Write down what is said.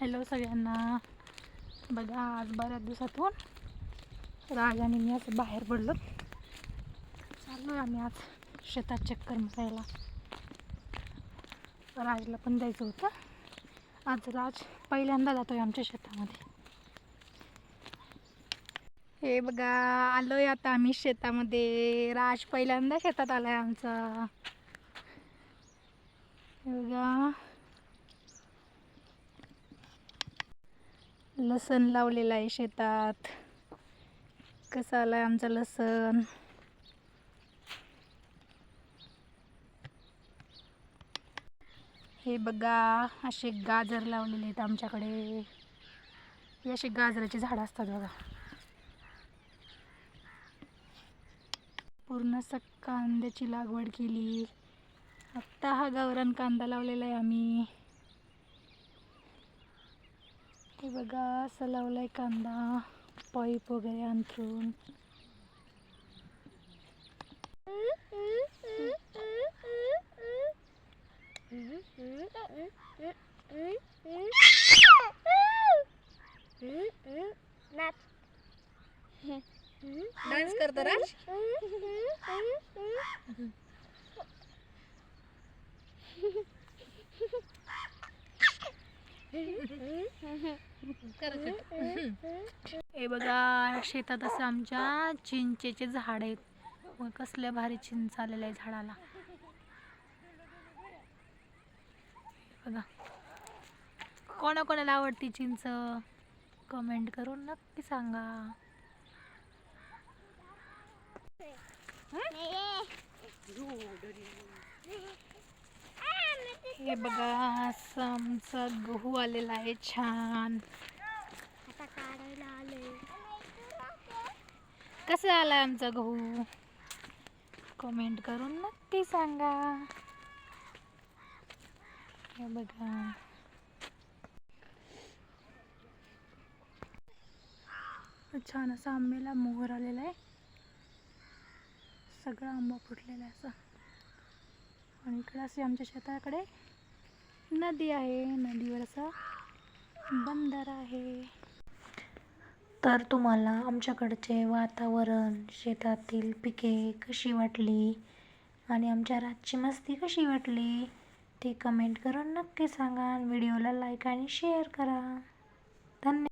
Hello सगळ्यांना. बघा आज बऱ्याच दिवसातून राज आणि मी असं बाहेर पडलो. चाललो आम्ही आज शेतात चक्कर मारायला. राजला पण द्यायचं होतं. आज राज पहिल्यांदा जातोय आमच्या शेतामध्ये. हे बघा आलोय आता आम्ही शेतामध्ये. राज पहिल्यांदा शेतात आलाय आमचा. हे बघा. लसण लावलेला आहे शेतात. कसा आला आहे आमचं लसण? हे बघा असे गाजर लावलेले आहेत आमच्याकडे. हे असे गाजराचे झाडं असतात बघा. पूर्ण स कांद्याची लागवड केली. आत्ता हा गावरान कांदा लावलेला आहे आम्ही. हे बघा असं लावलाय कांदा पाईप वगैरे अंथरून डान्स करतो राज. हे बघा शेतात असं आमच्या चिंचेचे झाड आहेत. कसल्या भारी चिंच आलेल्या आहे झाडाला. बघा. कोणाकोणाला आवडती चिंच? कमेंट करून नक्की सांगा. हे बघा असं आमचा गहू आलेला आहे छान. आता काढायला आलोय कसं आला आमचा गहू? कमेंट करून नक्की सांगा. हे बघा. छान असा आंब्याला मोहर आलेला आहे. सगळा आंबा फुटलेला आहे असा. आणि इकडे असे आमच्या शेताकडे नदी आहे. नदीवर असा बंदर आहे. तर तुम्हाला आमच्याकडचे वातावरण शेतातील पिके कशी वाटली आणि आमच्या रातची मस्ती कशी वाटली ते कमेंट करून नक्की सांगा व्हिडिओला लाईक आणि शेअर करा. धन्यवाद